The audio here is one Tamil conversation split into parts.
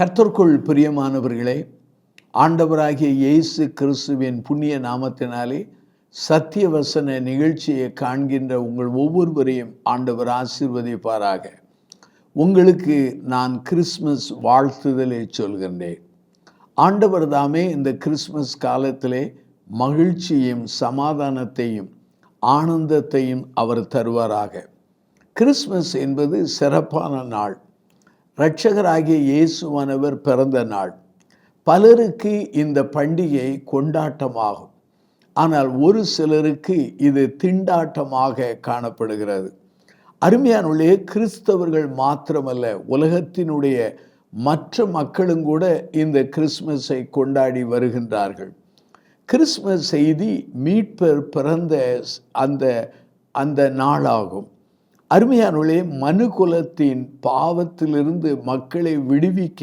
கர்த்தர்க்குள் பிரியமானவர்களே ஆண்டவராகிய இயேசு கிறிஸ்துவின் புண்ணிய நாமத்தினாலே சத்தியவசன நிகழ்ச்சியை காண்கின்ற உங்கள் ஒவ்வொருவரையும் ஆண்டவர் ஆசீர்வதிப்பாராக. உங்களுக்கு நான் கிறிஸ்மஸ் வாழ்த்துதலை சொல்கின்றேன். ஆண்டவர் தாமே இந்த கிறிஸ்மஸ் காலத்திலே மகிழ்ச்சியும் சமாதானத்தையும் ஆனந்தத்தையும் அவர் தருவாராக. கிறிஸ்மஸ் என்பது சிறப்பான நாள். இரட்சகராகிய இயேசுவானவர் பிறந்த நாள். பலருக்கு இந்த பண்டிகை கொண்டாட்டமாகும். ஆனால் ஒரு சிலருக்கு இது திண்டாட்டமாக காணப்படுகிறது. அருமையானுள்ளே கிறிஸ்தவர்கள் மாத்திரமல்ல உலகத்தினுடைய மற்ற மக்களும் கூட இந்த கிறிஸ்மஸை கொண்டாடி வருகின்றார்கள். கிறிஸ்மஸ் செய்தி மீட்பர் பிறந்த அந்த அந்த நாளாகும். அருமையானூலே மனு குலத்தின் பாவத்திலிருந்து மக்களை விடுவிக்க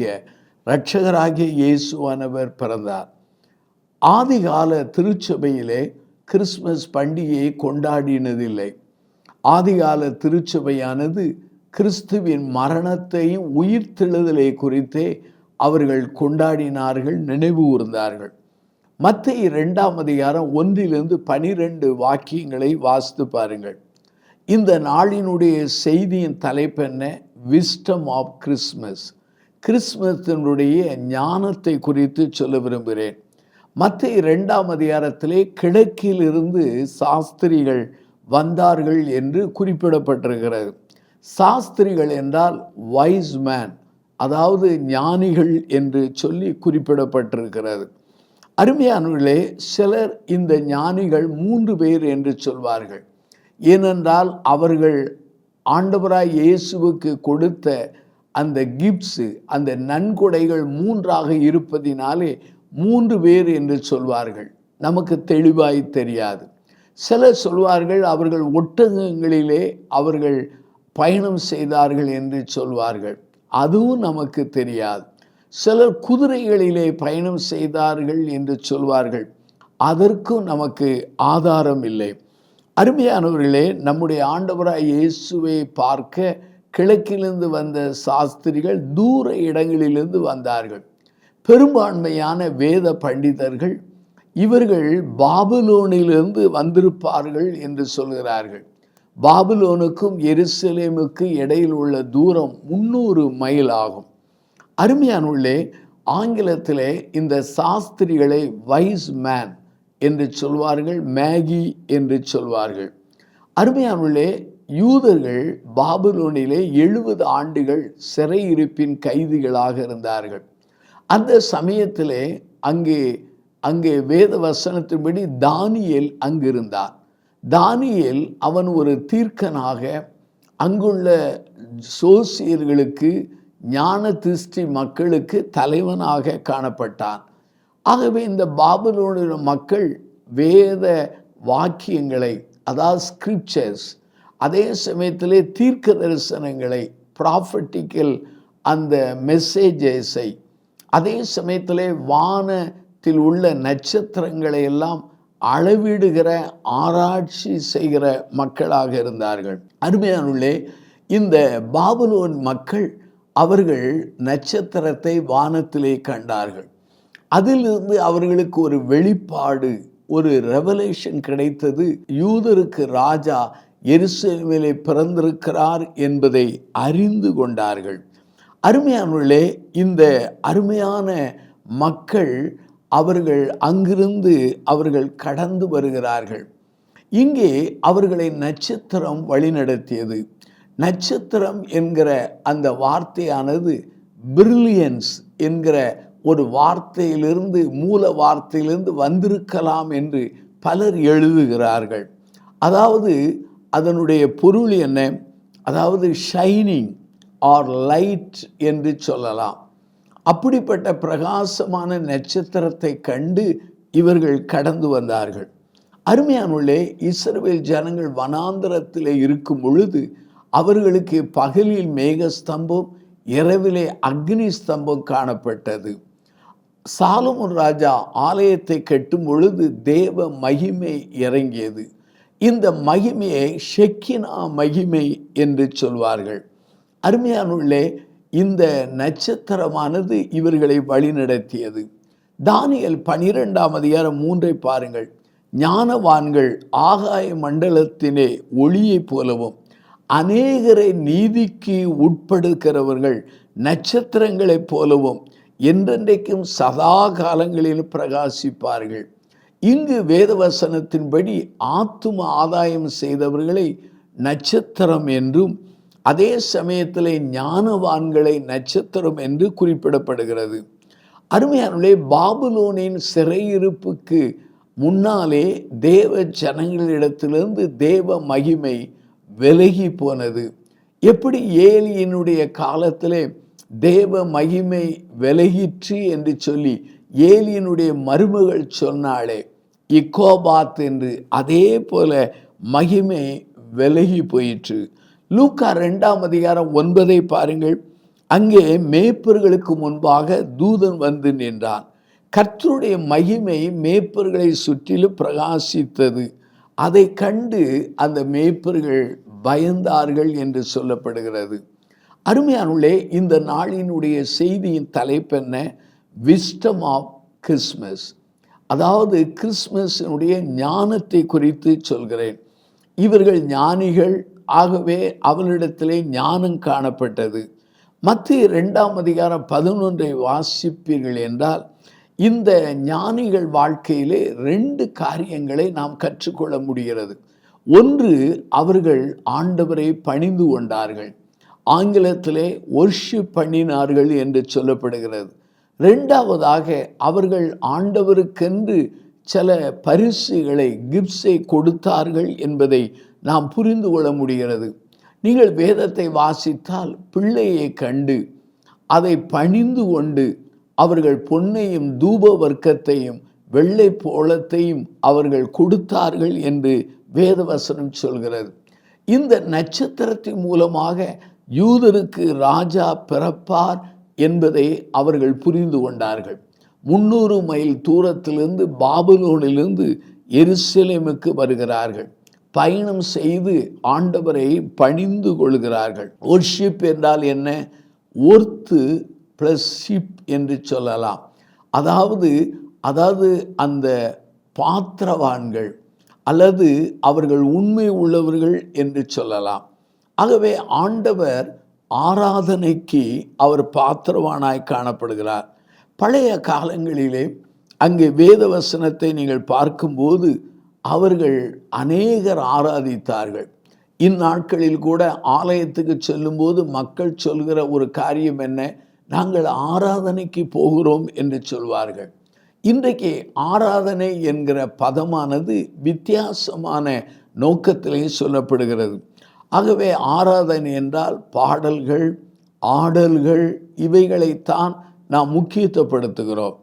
இரட்சகராகிய இயேசுவானவர் பிறந்தார். ஆதிகால திருச்சபையிலே கிறிஸ்மஸ் பண்டிகையை கொண்டாடினதில்லை. ஆதிகால திருச்சபையானது கிறிஸ்துவின் மரணத்தையும் உயிர்த்தெழுதலை குறித்தே அவர்கள் கொண்டாடினார்கள் நினைவு கூர்ந்தார்கள். மத்திய இரண்டாம் அதிகாரம் ஒன்றிலிருந்து பனிரெண்டு வாக்கியங்களை வாசித்து பாருங்கள். இந்த நாளினுடைய செய்தியின் தலைப்பென்ன விஸ்டம் ஆஃப் கிறிஸ்மஸ் கிறிஸ்மஸினுடைய ஞானத்தை குறித்து சொல்ல விரும்புகிறேன். மற்ற இரண்டாம் அதிகாரத்திலே கிழக்கிலிருந்து சாஸ்திரிகள் வந்தார்கள் என்று குறிப்பிடப்பட்டிருக்கிறது. சாஸ்திரிகள் என்றால் வைஸ் மேன் அதாவது ஞானிகள் என்று சொல்லி குறிப்பிடப்பட்டிருக்கிறது. அருமையானவர்களே சிலர் இந்த ஞானிகள் மூன்று பேர் என்று சொல்வார்கள். ஏனென்றால் அவர்கள் ஆண்டவராய் இயேசுவுக்கு கொடுத்த அந்த கிப்ஸு அந்த நன்கொடைகள் மூன்றாக இருப்பதினாலே மூன்று பேர் என்று சொல்வார்கள். நமக்கு தெளிவாய் தெரியாது. சிலர் சொல்வார்கள் அவர்கள் ஒட்டகங்களிலே அவர்கள் பயணம் செய்தார்கள் என்று சொல்வார்கள். அதுவும் நமக்கு தெரியாது. சிலர் குதிரைகளிலே பயணம் செய்தார்கள் என்று சொல்வார்கள். அதற்கும் நமக்கு ஆதாரம் இல்லை. அருமையானவர்களே நம்முடைய ஆண்டவராய் இயேசுவை பார்க்க கிழக்கிலிருந்து வந்த சாஸ்திரிகள் தூர இடங்களிலிருந்து வந்தார்கள். பெரும்பான்மையான வேத பண்டிதர்கள் இவர்கள் பாபுலோனிலிருந்து வந்திருப்பார்கள் என்று சொல்கிறார்கள். பாபுலோனுக்கும் எருசலேமுக்கு இடையில் உள்ள தூரம் முந்நூறு மைல் ஆகும். அருமையானுள்ளே ஆங்கிலத்திலே இந்த சாஸ்திரிகளை வைஸ் மேன் என்று சொல்வார்கள் மேகி என்று சொல்வார்கள். அருமையானுள்ளே யூதர்கள் பாபுலோனிலே எழுபது ஆண்டுகள் சிறையிருப்பின் கைதிகளாக இருந்தார்கள். அந்த சமயத்திலே அங்கே அங்கே வேத வசனத்தின்படி தானியேல் அங்கிருந்தார். தானியேல் அவன் ஒரு தீர்க்கனாக அங்குள்ள சோசியர்களுக்கு ஞான திருஷ்டி மக்களுக்கு தலைவனாக காணப்பட்டான். ஆகவே இந்த பாபுலோனிய மக்கள் வேத வாக்கியங்களை அதாவது ஸ்கிரிப்சர்ஸ் அதே சமயத்திலே தீர்க்க தரிசனங்களை ப்ராஃபட்டிக்கல் அந்த மெசேஜஸை அதே சமயத்திலே வானத்தில் உள்ள நட்சத்திரங்களை எல்லாம் அளவிடுகிற ஆராய்ச்சி செய்கிற மக்களாக இருந்தார்கள். அருமையானுள்ளே இந்த பாபுலோன் மக்கள் அவர்கள் நட்சத்திரத்தை வானத்திலே கண்டார்கள். அதிலிருந்து அவர்களுக்கு ஒரு வெளிப்பாடு ஒரு ரெவலேஷன் கிடைத்தது. யூதருக்கு ராஜா எருசலேமிலே பிறந்திருக்கிறார் என்பதை அறிந்து கொண்டார்கள். அருமையானவர்களே இந்த அருமையான மக்கள் அவர்கள் அங்கிருந்து அவர்கள் கடந்து வருகிறார்கள். இங்கே அவர்களை நட்சத்திரம் வழிநடத்தியது. நட்சத்திரம் என்கிற அந்த வார்த்தையானது பிரில்லியன்ஸ் என்கிற ஒரு வார்த்தையிலிருந்து மூல வார்த்தையிலிருந்து வந்திருக்கலாம் என்று பலர் எழுதுகிறார்கள். அதாவது அதனுடைய பொருள் என்ன? அதாவது ஷைனிங் ஆர் லைட் என்று சொல்லலாம். அப்படிப்பட்ட பிரகாசமான நட்சத்திரத்தை கண்டு இவர்கள் கடந்து வந்தார்கள். அருமையானுள்ளே இஸ்ரவேல் ஜனங்கள் வனாந்தரத்திலே இருக்கும் பொழுது அவர்களுக்கு பகலில் மேக ஸ்தம்பம் இரவிலே அக்னி ஸ்தம்பம் காணப்பட்டது. சாலமோன் ராஜா ஆலயத்தை கட்டும் பொழுது தேவ மகிமை இறங்கியது. இந்த மகிமையை ஷெக்கினா மகிமை என்று சொல்வார்கள். அருமையானுள்ளே இந்த நட்சத்திரமானது இவர்களை வழிநடத்தியது. தானியல் பனிரெண்டாம் அதிகாரம் மூன்றை பாருங்கள். ஞானவான்கள் ஆகாய மண்டலத்திலே ஒளியைப் போலவும் அநேகரை நீதிக்கு உட்படுக்கிறவர்கள் நட்சத்திரங்களைப் போலவும் என்றென்றைக்கும் சதா காலங்களில் பிரகாசிப்பார்கள். இங்கு வேதவசனத்தின்படி ஆத்தும ஆதாயம் செய்தவர்களை நட்சத்திரம் என்றும் அதே சமயத்தில் ஞானவான்களை நட்சத்திரம் என்று குறிப்பிடப்படுகிறது. அருமையானுடைய பாபுலோனின் சிறையிருப்புக்கு முன்னாலே தேவ ஜனங்களிடத்திலிருந்து தேவ மகிமை விலகி போனது. எப்படி ஏலியினுடைய காலத்திலே தேவ மகிமை விலகிற்று என்று சொல்லி ஏலியனுடைய மருமகள் சொன்னாலே இக்கோபாத் என்று அதே போல மகிமை விலகி போயிற்று. லூக்கா ரெண்டாம் அதிகாரம் ஒன்பதை பாருங்கள். அங்கே மேய்ப்பர்களுக்கு முன்பாக தூதன் வந்து நின்றான். கர்த்தருடைய மகிமை மேய்ப்பர்களை சுற்றிலும் பிரகாசித்தது. அதை கண்டு அந்த மேய்ப்பர்கள் பயந்தார்கள் என்று சொல்லப்படுகிறது. அருமையானுள்ளே இந்த நாளினுடைய செய்தியின் தலைப்பென்ன விஸ்டம் ஆஃப் கிறிஸ்மஸ் அதாவது கிறிஸ்மஸினுடைய ஞானத்தை குறித்து சொல்கிறேன். இவர்கள் ஞானிகள் ஆகவே அவளிடத்திலே ஞானம் காணப்பட்டது. மத்திய ரெண்டாம் அதிகாரம் பதினொன்றை வாசிப்பீர்கள் என்றால் இந்த ஞானிகள் வாழ்க்கையிலே ரெண்டு காரியங்களை நாம் கற்றுக்கொள்ள முடிகிறது. ஒன்று அவர்கள் ஆண்டவரை பணிந்து கொண்டார்கள். ஆங்கிலத்திலே ஒர்ஷிப் பண்ணினார்கள் என்று சொல்லப்படுகிறது. ரெண்டாவதாக அவர்கள் ஆண்டவருக்கென்று சில பரிசுகளை கிப்ஸை கொடுத்தார்கள் என்பதை நாம் புரிந்து கொள்ள முடிகிறது. நீங்கள் வேதத்தை வாசித்தால் பிள்ளையை கண்டு அதை பணிந்து கொண்டு அவர்கள் பொன்னையும் தூப வர்க்கத்தையும் வெள்ளை போலத்தையும் அவர்கள் கொடுத்தார்கள் என்று வேதவசனம் சொல்கிறது. இந்த நட்சத்திரத்தின் மூலமாக யூதருக்கு ராஜா பிறப்பார் என்பதை அவர்கள் புரிந்து கொண்டார்கள். முன்னூறு மைல் தூரத்திலிருந்து பாபுலோனிலிருந்து எருசலேமுக்கு வருகிறார்கள். பயணம் செய்து ஆண்டவரை பணிந்து கொள்கிறார்கள். ஒர்ஷிப் என்றால் என்ன? ஒர்த்து ப்ளஸ் ஷிப் என்று சொல்லலாம். அதாவது அதாவது அந்த பாத்திரவான்கள் அல்லது அவர்கள் உண்மை உள்ளவர்கள் என்று சொல்லலாம். ஆகவே ஆண்டவர் ஆராதனைக்கு அவர் பாத்திரவானாய் காணப்படுகிறார். பழைய காலங்களிலே அங்கே வேத வசனத்தை நீங்கள் பார்க்கும்போது அவர்கள் அநேகர் ஆராதித்தார்கள். இந்நாட்களில் கூட ஆலயத்துக்கு செல்லும்போது மக்கள் சொல்கிற ஒரு காரியம் என்ன? நாங்கள் ஆராதனைக்கு போகிறோம் என்று சொல்வார்கள். இன்றைக்கு ஆராதனை என்கிற பதமானது வித்தியாசமான நோக்கத்திலே சொல்லப்படுகிறது. ஆகவே ஆராதனை என்றால் பாடல்கள் ஆடல்கள் இவைகளைத்தான் நாம் முக்கியத்துவப்படுத்துகிறோம்.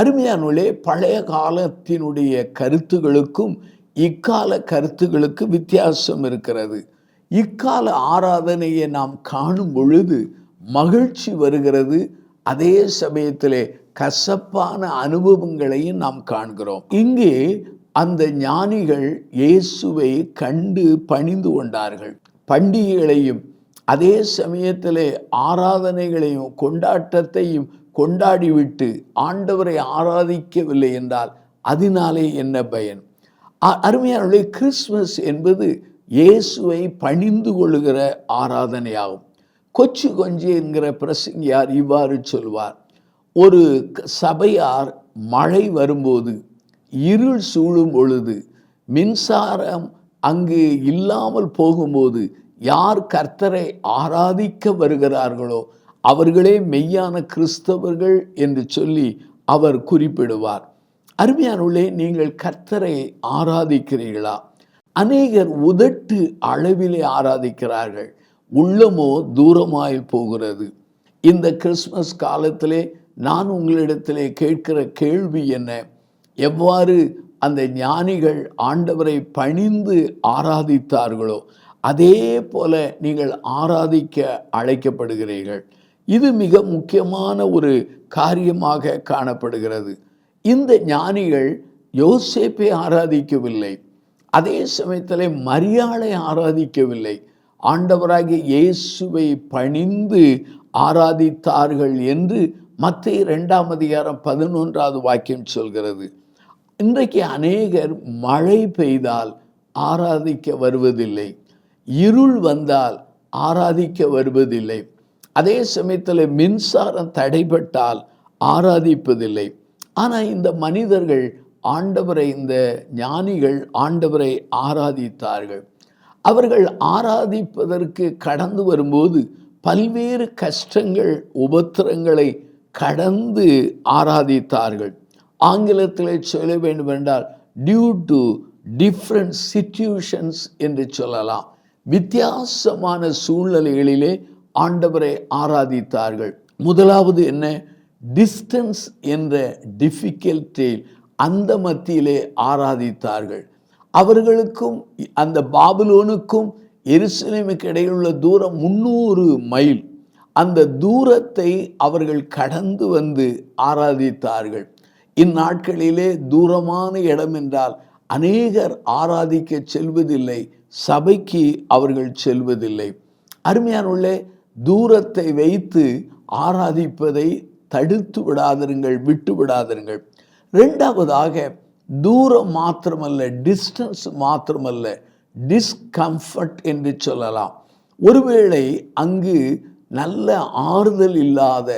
அருமையானுள்ளே பழைய காலத்தினுடைய கருத்துகளுக்கும் இக்கால கருத்துகளுக்கு வித்தியாசம் இருக்கிறது. இக்கால ஆராதனையை நாம் காணும் பொழுது மகிழ்ச்சி வருகிறது. அதே சமயத்திலே கசப்பான அனுபவங்களையும் நாம் காண்கிறோம். இங்கே அந்த ஞானிகள் இயேசுவை கண்டு பணிந்து கொண்டார்கள். பண்டிகைகளையும் அதே சமயத்திலே ஆராதனைகளையும் கொண்டாட்டத்தையும் கொண்டாடிவிட்டு ஆண்டவரை ஆராதிக்கவில்லை என்றால் அதனாலே என்ன பயன்? அ- கிறிஸ்மஸ் என்பது இயேசுவை பணிந்து கொள்கிற ஆராதனையாகும். கொச்சு கொஞ்சி என்கிற பிரசங்கியார் இவ்வாறு சொல்வார் ஒரு சபையார் மழை வரும்போது இருள் சூழும் பொழுது மின்சாரம் அங்கு இல்லாமல் போகும்போது யார் கர்த்தரை ஆராதிக்க வருகிறார்களோ அவர்களே மெய்யான கிறிஸ்தவர்கள் என்று சொல்லி அவர் குறிப்பிடுவார். அருமையானுள்ளே நீங்கள் கர்த்தரை ஆராதிக்கிறீர்களா? அநேகர் உதட்டு அளவிலே ஆராதிக்கிறார்கள். உள்ளமோ தூரமாய் போகிறது. இந்த கிறிஸ்மஸ் காலத்திலே நான் உங்களிடத்திலே கேட்கிற கேள்வி என்ன? எவ்வாறு அந்த ஞானிகள் ஆண்டவரை பணிந்து ஆராதித்தார்களோ அதே போல நீங்கள் ஆராதிக்க அழைக்கப்படுகிறீர்கள். இது மிக முக்கியமான ஒரு காரியமாக காணப்படுகிறது. இந்த ஞானிகள் யோசேப்பை ஆராதிக்கவில்லை. அதே சமயத்தில் மரியாளை ஆராதிக்கவில்லை. ஆண்டவராகிய இயேசுவை பணிந்து ஆராதித்தார்கள் என்று மத்திய இரண்டாம் அதிகாரம் பதினொன்றாவது வாக்கியம் சொல்கிறது. இன்றைக்கு அநேகர் மழை பெய்தால் ஆராதிக்க வருவதில்லை. இருள் வந்தால் ஆராதிக்க வருவதில்லை. அதே சமயத்தில் மின்சாரம் தடைபட்டால் ஆராதிப்பதில்லை. ஆனால் இந்த மனிதர்கள் ஆண்டவரை இந்த ஞானிகள் ஆண்டவரை ஆராதித்தார்கள். அவர்கள் ஆராதிப்பதற்கு கடந்து வரும்போது பல்வேறு கஷ்டங்கள் உபத்திரங்களை கடந்து ஆராதித்தார்கள். ஆங்கிலத்தில் சொல்ல வேண்டுமென்றால் டியூ டு டிஃப்ரெண்ட் சிச்சுவேஷன்ஸ் என்று சொல்லலாம். வித்தியாசமான சூழ்நிலைகளிலே ஆண்டவரை ஆராதித்தார்கள். முதலாவது என்ன? டிஸ்டன்ஸ் என்ற டிஃபிகல்ட்டியில் அந்த மத்தியிலே ஆராதித்தார்கள். அவர்களுக்கும் அந்த பாபிலோனுக்கும் எருசலேமுக்கு இடையிலுள்ள தூரம் முன்னூறு மைல். அந்த தூரத்தை அவர்கள் கடந்து வந்து ஆராதித்தார்கள். இந்நாட்களிலே தூரமான இடம் என்றால் அநேகர் ஆராதிக்க செல்வதில்லை. சபைக்கு அவர்கள் செல்வதில்லை. அருமையானுள்ளே தூரத்தை வைத்து ஆராதிப்பதை தடுத்து விடாதிருங்கள் விட்டு விடாதிருங்கள். ரெண்டாவதாக தூரம் மாத்திரமல்ல டிஸ்டன்ஸ் மாத்திரமல்ல டிஸ்கம்ஃபர்ட் என்று சொல்லலாம். ஒருவேளை அங்கு நல்ல ஆறுதல் இல்லாத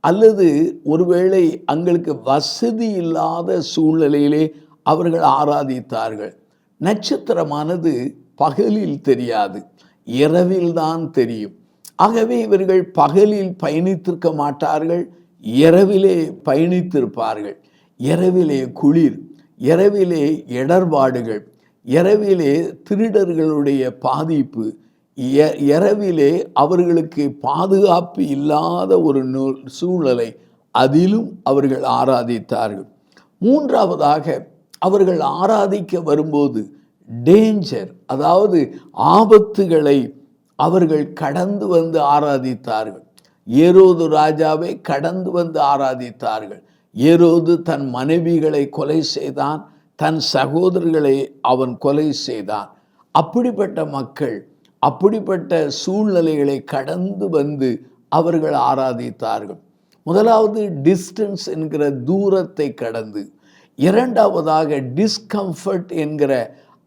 அல்லது ஒருவேளை அங்களுக்கு வசதி இல்லாத சூழ்நிலையிலே அவர்கள் ஆராதித்தார்கள். நட்சத்திரமானது பகலில் தெரியாது இரவில்தான் தெரியும். ஆகவே இவர்கள் பகலில் பயணித்திருக்க மாட்டார்கள் இரவிலே பயணித்திருப்பார்கள். இரவிலே குளிர் இரவிலே இடர்பாடுகள் இரவிலே திருடர்களுடைய பாதிப்பு எ- இரவிலே அவர்களுக்கு பாதுகாப்பு இல்லாத ஒரு சூழலை அதிலும் அவர்கள் ஆராதித்தார்கள். மூன்றாவதாக அவர்கள் ஆராதிக்க வரும்போது டேஞ்சர் அதாவது ஆபத்துகளை அவர்கள் கடந்து வந்து ஆராதித்தார்கள். ஏரோது ராஜாவை கடந்து வந்து ஆராதித்தார்கள். ஏரோது தன் மனைவிகளை கொலை செய்தான் தன் சகோதரர்களை அவன் கொலை செய்தான். அப்படிப்பட்ட மக்கள் அப்படிப்பட்ட சூழ்நிலைகளை கடந்து வந்து அவர்கள் ஆராதித்தார்கள். முதலாவது டிஸ்டன்ஸ் என்கிற தூரத்தை கடந்து இரண்டாவதாக டிஸ்கம்ஃபர்ட் என்கிற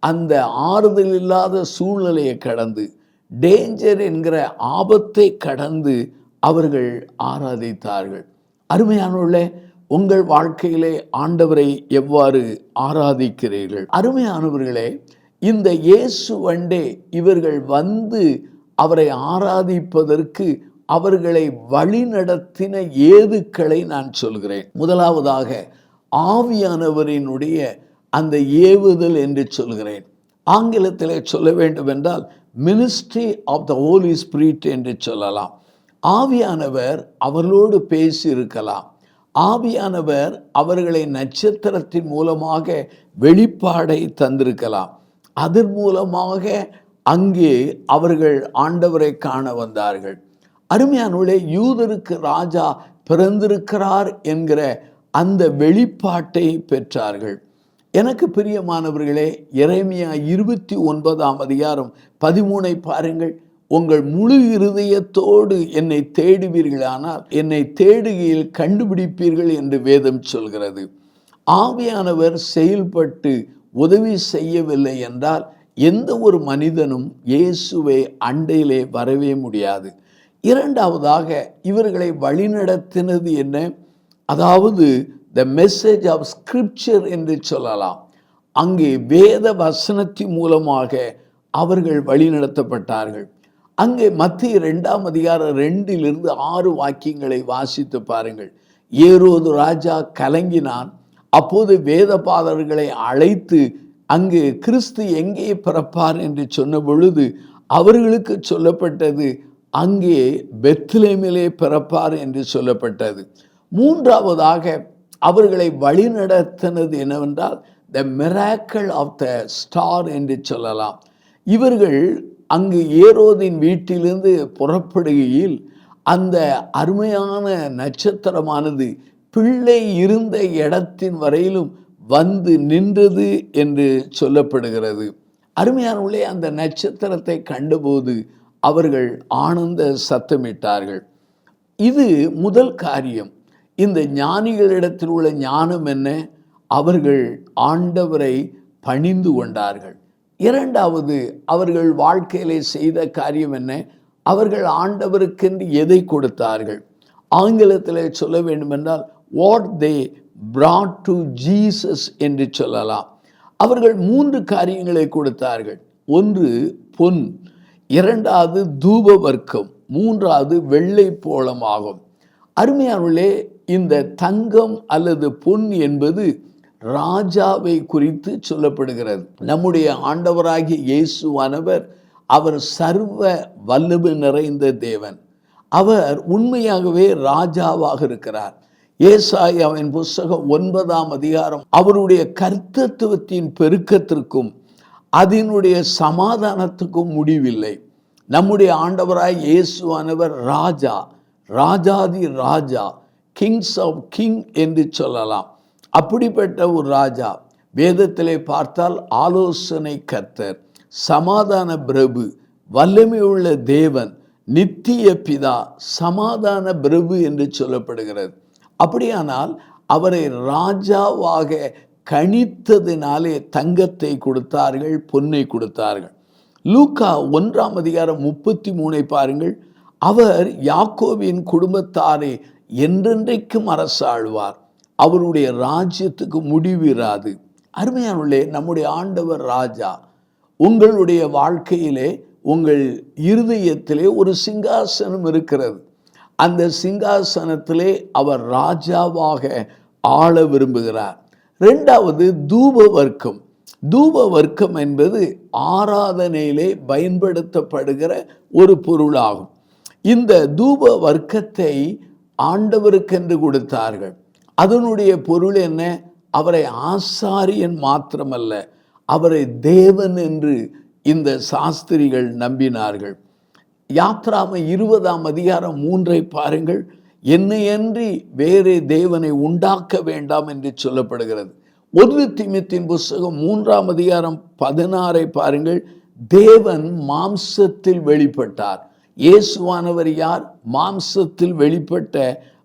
அந்த ஆறுதல் இல்லாத சூழ்நிலையை கடந்து டேஞ்சர் என்கிற ஆபத்தை கடந்து அவர்கள் ஆராதித்தார்கள். அருமையானவர்களே உங்கள் வாழ்க்கையிலே ஆண்டவரை எவ்வாறு ஆராதிக்கிறீர்கள்? அருமையானவர்களே இந்த இயேசு வண்டே இவர்கள் வந்து அவரை ஆராதிப்பதற்கு அவர்களை வழிநடத்தின ஏதுக்களை நான் சொல்கிறேன். முதலாவதாக ஆவியானவரினுடைய அந்த ஏவுதல் என்று சொல்கிறேன். ஆங்கிலத்தில் சொல்ல வேண்டும் என்றால் ministry of the Holy Spirit என்று சொல்லலாம். ஆவியானவர் அவர்களோடு பேசி இருக்கலாம் ஆவியானவர் அவர்களை நட்சத்திரத்தின் மூலமாக வெளிப்பாடை தந்திருக்கலாம். அதன் மூலமாக அங்கே அவர்கள் ஆண்டவரை காண வந்தார்கள். அருமையானுடைய யூதருக்கு ராஜா பிறந்திருக்கிறார் என்கிற அந்த வெளிப்பாட்டை பெற்றார்கள். எனக்கு பிரியமானவர்களே இறைமையா இருபத்தி ஒன்பதாம் அதிகாரம் பதிமூனை பாருங்கள். உங்கள் முழு இருதயத்தோடு என்னை தேடுவீர்களானால் என்னை தேடுகையில் கண்டுபிடிப்பீர்கள் என்று வேதம் சொல்கிறது. ஆவியானவர் செயல்பட்டு உதவி செய்யவில்லை என்றால் எந்த ஒரு மனிதனும் இயேசுவை அண்டையிலே வரவே முடியாது. இரண்டாவதாக இவர்களை வழிநடத்தினது என்ன? அதாவது த மெசேஜ் ஆஃப் ஸ்கிரிப்சர் என்று சொல்லலாம். அங்கே வேத வசனத்தின் மூலமாக அவர்கள் வழிநடத்தப்பட்டார்கள். அங்கே மத்திய ரெண்டாம் அதிகாரம் ரெண்டிலிருந்து ஆறு வாக்கியங்களை வாசித்து பாருங்கள். ஏரோது ராஜா கலங்கினான். அப்போது வேதபாதர்களை அழைத்து அங்கு கிறிஸ்து எங்கே பிறப்பார் என்று சொன்ன பொழுது அவர்களுக்கு சொல்லப்பட்டது அங்கே பெத்லேமிலே பிறப்பார் என்று சொல்லப்பட்டது. மூன்றாவதாக அவர்களை வழிநடத்தினது என்னவென்றால் the miracle of the star என்று சொல்லலாம். இவர்கள் அங்கு ஏரோதின் வீட்டிலிருந்து புறப்படுகையில் அந்த அருமையான நட்சத்திரமானது பிள்ளை இருந்த இடத்தின் வரையிலும் வந்து நின்றது என்று சொல்லப்படுகிறது. அருமையானவர்களே அந்த நட்சத்திரத்தை கண்டபோது அவர்கள் ஆனந்த சத்தமிட்டார்கள். இது முதல் காரியம். இந்த ஞானிகளிடத்தில் உள்ள ஞானம் என்ன? அவர்கள் ஆண்டவரை பணிந்து கொண்டார்கள். இரண்டாவது அவர்கள் வாழ்க்கையிலே செய்த காரியம் என்ன? அவர்கள் ஆண்டவருக்கென்று எதை கொடுத்தார்கள்? ஆங்கிலத்தில் சொல்ல வேண்டுமென்றால் what they brought to Jesus என்று சொல்லலாம். அவர்கள் மூன்று காரியங்களை கொடுத்தார்கள். ஒன்று பொன். இரண்டாவது தூப வர்க்கம் மூன்றாவது வெள்ளை போலமாகும். அருமையானவர்களே இந்த தங்கம் அல்லது பொன் என்பது ராஜாவை குறித்து சொல்லப்படுகிறது. நம்முடைய ஆண்டவராகிய இயேசுவானவர் அவர் சர்வ வல்லமை நிறைந்த தேவன். அவர் உண்மையாகவே ராஜாவாக இருக்கிறார். ஏசாயாவின் புஸ்தகம் ஒன்பதாம் அதிகாரம் அவருடைய கர்த்தத்துவத்தின் பெருக்கத்திற்கும் அதனுடைய சமாதானத்துக்கும் முடிவில்லை. நம்முடைய ஆண்டவராய் இயேசுவானவர் ராஜா ராஜாதி ராஜா. கிங்ஸ் ஆஃப் கிங் என்று சொல்லலாம். அப்படிப்பட்ட ஒரு ராஜா வேதத்திலே பார்த்தால் ஆலோசனை கர்த்தர் சமாதான பிரபு வல்லமையுள்ள தேவன் நித்திய பிதா சமாதான பிரபு என்று சொல்லப்படுகிறது அப்படியானால் அவரை ராஜாவாக கணித்ததினாலே தங்கத்தை கொடுத்தார்கள் பொன்னை கொடுத்தார்கள். லூக்கா ஒன்றாம் அதிகாரம் முப்பத்தி மூணை பாருங்கள். அவர் யாக்கோவின் குடும்பத்தாரை என்றென்றைக்கும் அரசாழ்வார் அவருடைய ராஜ்யத்துக்கு முடிவிராது அருமையானுள்ளே நம்முடைய ஆண்டவர் ராஜா உங்களுடைய வாழ்க்கையிலே உங்கள் இருதயத்திலே ஒரு சிங்காசனம் இருக்கிறது. அந்த சிங்காசனத்திலே அவர் ராஜாவாக ஆள விரும்புகிறார். ரெண்டாவது தூப வர்க்கம் தூப வர்க்கம் என்பது ஆராதனையிலே பயன்படுத்தப்படுகிற ஒரு பொருளாகும். இந்த தூப வர்க்கத்தை ஆண்டவருக்கென்று கொடுத்தார்கள். அதனுடைய பொருள் என்ன? அவரை ஆசாரியன் மாத்திரமல்ல அவரை தேவன் என்று இந்த சாஸ்திரிகள் நம்பினார்கள். யாத்ராம இருபதாம் அதிகாரம் மூன்றை பாருங்கள். என்னையன்றி வேறே தேவனை உண்டாக்க வேண்டாம் என்று சொல்லப்படுகிறது. ஒரு திமித்தின் புஸ்தகம் மூன்றாம் அதிகாரம் பதினாறை பாருங்கள். தேவன் மாம்சத்தில் வெளிப்பட்டார். இயேசுவானவர் யார்? மாம்சத்தில் வெளிப்பட்ட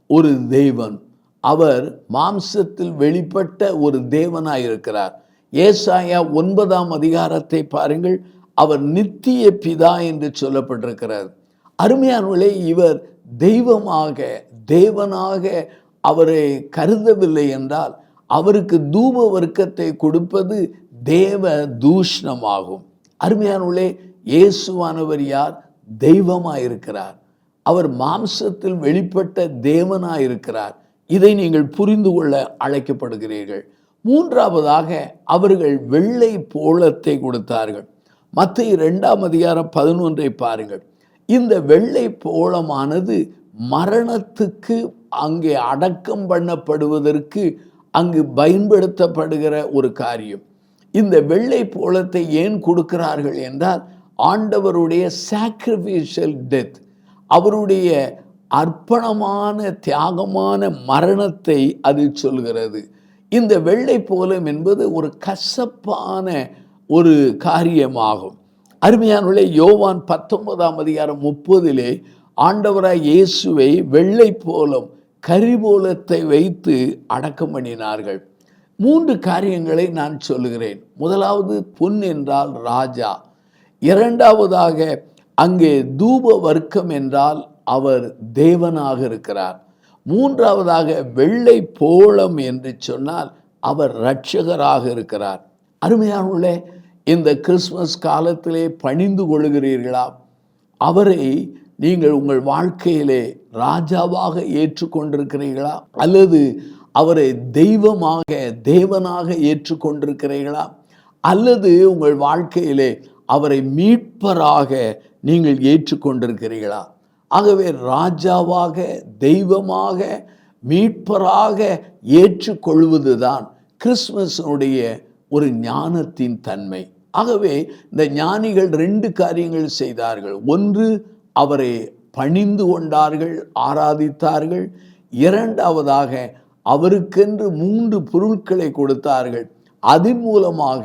ஒரு தெய்வன் அவர் மாம்சத்தில் வெளிப்பட்ட ஒரு தேவனாயிருக்கிறார் ஏசாயா ஒன்பதாம் அதிகாரத்தை பாருங்கள். அவர் நித்திய பிதா என்று சொல்லப்பட்டிருக்கிறார். அருமையானவர்களே இவர் தெய்வமாக தேவனாக அவரை கருதவில்லை என்றால் அவருக்கு தூப வர்க்கத்தை கொடுப்பது தேவ தூஷ்ணமாகும். அருமையானவர்களே இயேசுவானவர் யார்? தெய்வமாக இருக்கிறார் அவர் மாம்சத்தில் வெளிப்பட்ட தேவனாக இருக்கிறார் இதை நீங்கள் புரிந்து கொள்ள அழைக்கப்படுகிறீர்கள். மூன்றாவதாக அவர்கள் வெள்ளை போலத்தை கொடுத்தார்கள். மற்ற இரண்டாம் அதிகாரம் பதினொன்றை பாருங்கள். இந்த வெள்ளை போலமானது மரணத்துக்கு அங்கே அடக்கம் பண்ணப்படுவதற்கு அங்கு பயன்படுத்தப்படுகிற ஒரு காரியம். இந்த வெள்ளை போலத்தை ஏன் கொடுக்கிறார்கள் என்றால் ஆண்டவருடைய சாக்ரிஃபிஷியல் டெத் அவருடைய அர்ப்பணமான தியாகமான மரணத்தை அது சொல்கிறது. இந்த வெள்ளை போலம் என்பது ஒரு கசப்பான ஒரு காரியமாகும். அருமையானுள்ளே யோவான் பத்தொன்பதாம் அதிகாரம் முப்பதிலே ஆண்டவராய் இயேசுவை வெள்ளை போலம் கரிபோலத்தை வைத்து அடக்கம் பண்ணினார்கள். மூன்று காரியங்களை நான் சொல்கிறேன் முதலாவது பொன் என்றால் ராஜா இரண்டாவதாக அங்கே தூப வர்க்கம் என்றால் அவர் தேவனாக இருக்கிறார். மூன்றாவதாக வெள்ளை போளம் என்று சொன்னால் அவர் இரட்சகராக இருக்கிறார். அருமையானுள்ளே இந்த கிறிஸ்மஸ் காலத்திலே பணிந்து கொள்கிறீர்களா? அவரை நீங்கள் உங்கள் வாழ்க்கையிலே ராஜாவாக ஏற்றுக்கொண்டிருக்கிறீர்களா? அல்லது அவரை தெய்வமாக தேவனாக ஏற்றுக்கொண்டிருக்கிறீர்களா? அல்லது உங்கள் வாழ்க்கையிலே அவரை மீட்பராக நீங்கள் ஏற்றுக்கொண்டிருக்கிறீர்களா? ஆகவே ராஜாவாக தெய்வமாக மீட்பராக ஏற்றுக்கொள்வதுதான் கிறிஸ்மஸனுடைய ஒரு ஞானத்தின் தன்மை. ஆகவே இந்த ஞானிகள் ரெண்டு காரியங்கள் செய்தார்கள். ஒன்று அவரை பணிந்து கொண்டார்கள் ஆராதித்தார்கள். இரண்டாவதாக அவருக்கென்று மூன்று பொருட்களை கொடுத்தார்கள். அதன் மூலமாக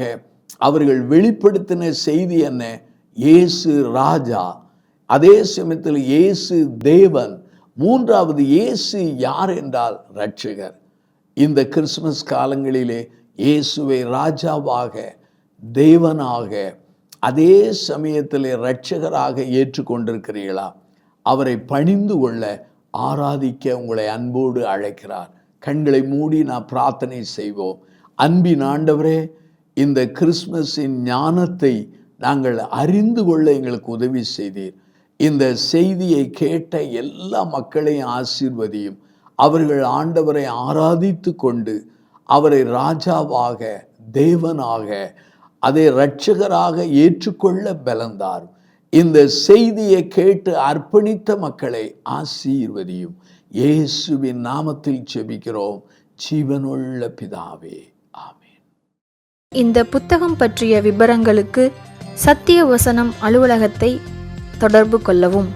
அவர்கள் வெளிப்படுத்தின செய்தி என்ன? இயேசு ராஜா. அதே சமயத்தில் இயேசு தேவன். மூன்றாவது இயேசு யார் என்றால் ரட்சகர் இந்த கிறிஸ்துமஸ் காலங்களிலே இயேசுவை ராஜாவாக தேவனாக அதே சமயத்தில் இரட்சகராக ஏற்றுக்கொண்டிருக்கிறீர்களா? அவரை பணிந்து கொள்ள ஆராதிக்க உங்களை அன்போடு அழைக்கிறார். கண்களை மூடி நான் பிரார்த்தனை செய்வோம். அன்பின் ஆண்டவரே இந்த கிறிஸ்மஸின் ஞானத்தை நாங்கள் அறிந்து கொள்ள எங்களுக்கு உதவி செய்தீர். இந்த செய்தியை கேட்ட எல்லா மக்களையும் ஆசீர்வதியும். அவர்கள் ஆண்டவரை ஆராதித்து கொண்டு அவரை ராஜாவாக தேவனாக அதை இரட்சகராக ஏற்றுக்கொள்ள பலந்தார். இந்த செய்தியை கேட்டு அர்ப்பணித்த மக்களை ஆசீர்வதியும். இயேசுவின் நாமத்தில் செபிக்கிறோம் ஜீவனுள்ள பிதாவே. இந்த புத்தகம் பற்றிய விபரங்களுக்கு சத்திய வசனம் அலுவலகத்தை தொடர்பு கொள்ளவும்.